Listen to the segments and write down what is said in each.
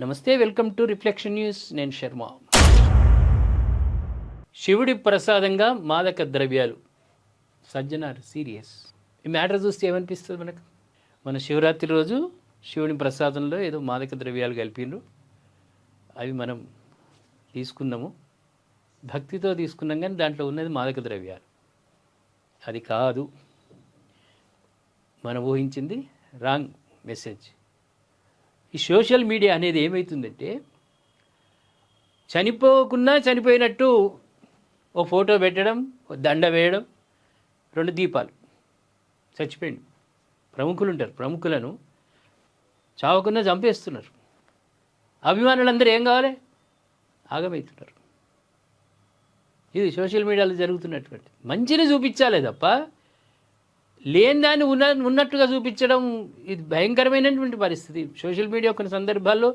నమస్తే welcome to reflection news నేను శర్మ. శివుడి ప్రసాదంగా మాదక ద్రవ్యాలు. సజ్జనార్ సీరియస్ ఈ మ్యాటర్ చూస్తే ఏమనిపిస్తుంది మనకు? మన శివరాత్రి రోజు శివుని ప్రసాదంలో ఏదో మాదక ద్రవ్యాలు కలిపిండ్రు అవి మనం తీసుకున్నాము. భక్తితో తీసుకున్నాం కానీ దాంట్లో ఉన్నది మాదక ద్రవ్యాలు. అది కాదు. మనం ఊహించింది రాంగ్ మెసేజ్ ఈ సోషల్ మీడియా అనేది ఏమవుతుందంటే చనిపోకున్నా చనిపోయినట్టు ఓ ఫోటో పెట్టడం ఓ దండ వేయడం రెండు దీపాలు. చచ్చిపోయింది ప్రముఖులు ఉంటారు ప్రముఖులను చావకుండా చంపేస్తున్నారు. అభిమానులందరూ ఏం కావాలి? ఆగమవుతున్నారు ఇది సోషల్ మీడియాలో జరుగుతున్నటువంటి మంచిని చూపించాలి తప్ప లేని దాన్ని ఉన్న ఉన్నట్టుగా చూపించడం ఇది భయంకరమైనటువంటి పరిస్థితి. సోషల్ మీడియా కొన్ని సందర్భాల్లో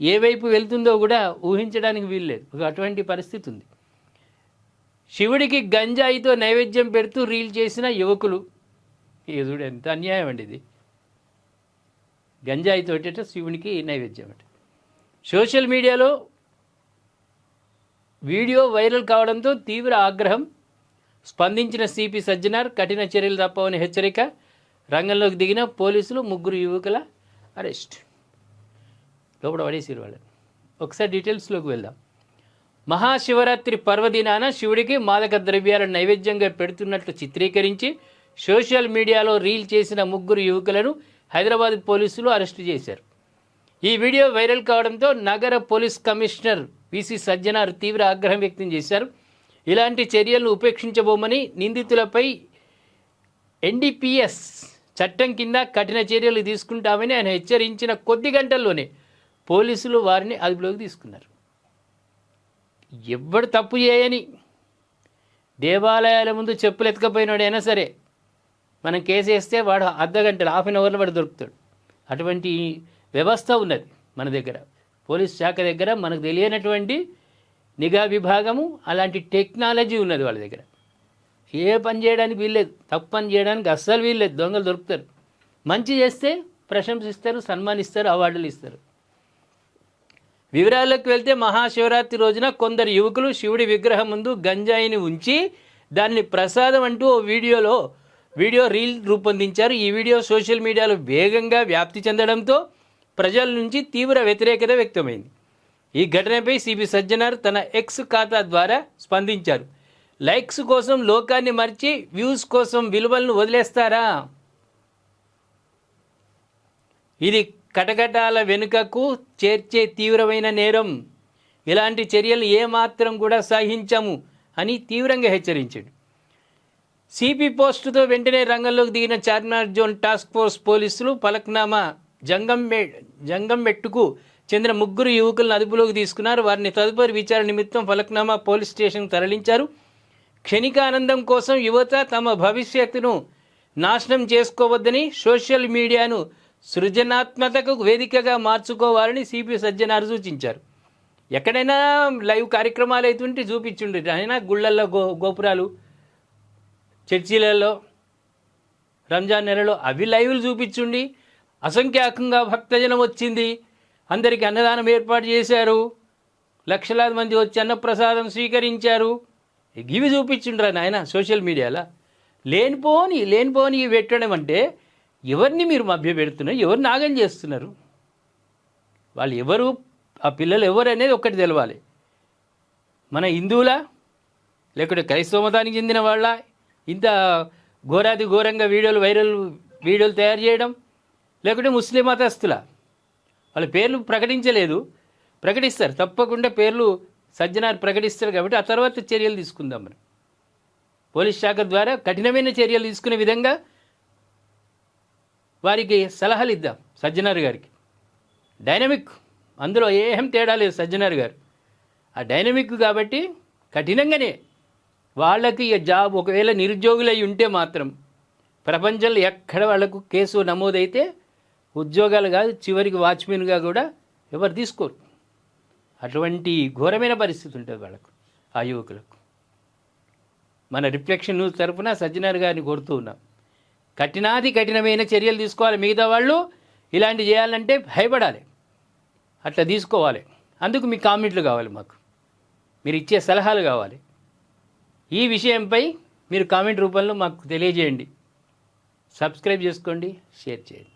ఏ వైపు వెళ్తుందో కూడా ఊహించడానికి వీల్లేదు ఒక అటువంటి పరిస్థితి ఉంది. శివుడికి గంజాయితో నైవేద్యం పెడుతూ రీల్ చేసిన యువకులు. ఇక చూడు ఎంత అన్యాయం అండి ఇది. గంజాయితో శివునికి నైవేద్యం అంటే. సోషల్ మీడియాలో వీడియో వైరల్ కావడంతో తీవ్ర ఆగ్రహం స్పందించిన సిపి సజ్జనార్ కఠిన చర్యలు తప్పవని హెచ్చరిక. రంగంలోకి దిగిన పోలీసులు ముగ్గురు యువకుల అరెస్ట్. లోపల పడేసారు వాళ్ళని. ఒకసారి డీటెయిల్స్లోకి వెళ్దాం. మహాశివరాత్రి పర్వదినాన శివుడికి మాదక ద్రవ్యాలను నైవేద్యంగా పెడుతున్నట్లు చిత్రీకరించి సోషల్ మీడియాలో రీల్ చేసిన ముగ్గురు యువకులను హైదరాబాద్ పోలీసులు అరెస్టు చేశారు. ఈ వీడియో వైరల్ కావడంతో నగర పోలీస్ కమిషనర్ విసి సజ్జనార్ తీవ్ర ఆగ్రహం వ్యక్తం చేశారు. ఇలాంటి చర్యలను ఉపేక్షించబోమని నిందితులపై ఎన్డీపీఎస్ చట్టం కింద కఠిన చర్యలు తీసుకుంటామని ఆయన హెచ్చరించిన కొద్ది గంటల్లోనే పోలీసులు వారిని అదుపులోకి తీసుకున్నారు. ఎవ్వడు తప్పు చేయని దేవాలయాల ముందు చెప్పులు ఎత్తుకపోయినాడైనా సరే మనం కేసు వేస్తే వాడు అర్ధ గంటలు హాఫ్ అన్ అవర్లో వాడు దొరుకుతాడు. అటువంటి వ్యవస్థ ఉన్నది మన దగ్గర. పోలీస్ శాఖ దగ్గర మనకు తెలియనటువంటి నిఘా విభాగము అలాంటి టెక్నాలజీ ఉన్నది వాళ్ళ దగ్గర. ఏ పని చేయడానికి వీల్లేదు. తప్పు పని చేయడానికి అస్సలు వీల్లేదు. దొంగలు దొరుకుతారు. మంచి చేస్తే ప్రశంసిస్తారు సన్మానిస్తారు అవార్డులు ఇస్తారు. వివరాల్లోకి వెళ్తే మహాశివరాత్రి రోజున కొందరు యువకులు శివుడి విగ్రహం ముందు గంజాయిని ఉంచి దాన్ని ప్రసాదం అంటూ ఓ వీడియోలో వీడియో రీల్ రూపొందించారు. ఈ వీడియో సోషల్ మీడియాలో వేగంగా వ్యాప్తి చెందడంతో ప్రజల నుంచి తీవ్ర వ్యతిరేకత వ్యక్తమైంది. ఈ ఘటనపై సిబి సజ్జనార్ తన ఎక్స్ ఖాతా ద్వారా స్పందించారు. లైక్స్ కోసం లోకాన్ని మర్చి వ్యూస్ కోసం విలువలను వదిలేస్తారా? ఇది కటకటాల వెనుకకు చేర్చే తీవ్రమైన నేరం. ఇలాంటి చర్యలు ఏమాత్రం కూడా సహించము అని తీవ్రంగా హెచ్చరించాడు. సిపి పోస్టుతో వెంటనే రంగంలోకి దిగిన చార్మినార్ జోన్ టాస్క్ ఫోర్స్ పోలీసులు పలక్నామా జంగంబె జంగంబెట్టుకు చెందిన ముగ్గురు యువకులను అదుపులోకి తీసుకున్నారు. వారిని తదుపరి విచారణ నిమిత్తం ఫలక్నామా పోలీస్ స్టేషన్కు తరలించారు. క్షణికానందం కోసం యువత తమ భవిష్యత్తును నాశనం చేసుకోవద్దని సోషల్ మీడియాను సృజనాత్మకతకు వేదికగా మార్చుకోవాలని సిపి సజ్జనారు సూచించారు. ఎక్కడైనా లైవ్ కార్యక్రమాలు అవుతుంటే చూపించుండ్రు అయినా గుళ్ళల్లో గో గోపురాలు చర్చిలలో రంజాన్ నెలలో అవి లైవ్లు చూపించుండి అసంఖ్యాకంగా భక్తజనం వచ్చింది. అందరికీ అన్నదానం ఏర్పాటు చేశారు. లక్షలాది మంది వచ్చి అన్నప్రసాదం స్వీకరించారు. ఇవి చూపించుండ్రా నాయన సోషల్ మీడియాలో. లేనిపోని లేనిపోని పెట్టడం అంటే ఎవరిని మీరు మభ్య పెడుతున్నారు ఎవరు నాగం చేస్తున్నారు? వాళ్ళు ఎవరు ఆ పిల్లలు ఎవరు అనేది ఒక్కటి తెలవాలి. మన హిందువులా లేకుంటే క్రైస్తవ మతానికి చెందిన వాళ్ళ ఇంత ఘోరాది ఘోరంగా వీడియోలు వైరల్ వీడియోలు తయారు చేయడం లేకుంటే ముస్లిం మతస్థులా వాళ్ళ పేర్లు ప్రకటించలేదు. ప్రకటిస్తారు. తప్పకుండా పేర్లు సజ్జనార్ ప్రకటిస్తారు కాబట్టి ఆ తర్వాత చర్యలు తీసుకుందాం మనం. పోలీస్ శాఖ ద్వారా కఠినమైన చర్యలు తీసుకునే విధంగా వారికి సలహాలు ఇద్దాం సజ్జనార్ గారికి. డైనమిక్. అందులో ఏం తేడా లేదు సజ్జనార్ గారు. ఆ డైనమిక్ కాబట్టి కఠినంగానే వాళ్ళకి జాబ్ ఒకవేళ నిరుద్యోగులై ఉంటే మాత్రం ప్రపంచంలో ఎక్కడ వాళ్ళకు కేసు నమోదైతే ఉద్యోగాలు కాదు చివరికి వాచ్మెన్గా కూడా ఎవరు తీసుకోరు. అటువంటి ఘోరమైన పరిస్థితి ఉంటుంది వాళ్ళకు ఆ యువకులకు. మన రిఫ్లెక్షన్ న్యూస్ తరఫున సజ్జనార్ గారిని కోరుతూ ఉన్నాం. కఠినాది కఠినమైన చర్యలు తీసుకోవాలి. మిగతా వాళ్ళు ఇలాంటి చేయాలంటే భయపడాలి. అట్లా తీసుకోవాలి. అందుకు మీ కామెంట్లు కావాలి మాకు. మీరు ఇచ్చే సలహాలు కావాలి. ఈ విషయంపై మీరు కామెంట్ రూపంలో మాకు తెలియజేయండి. సబ్స్క్రైబ్ చేసుకోండి షేర్ చేయండి.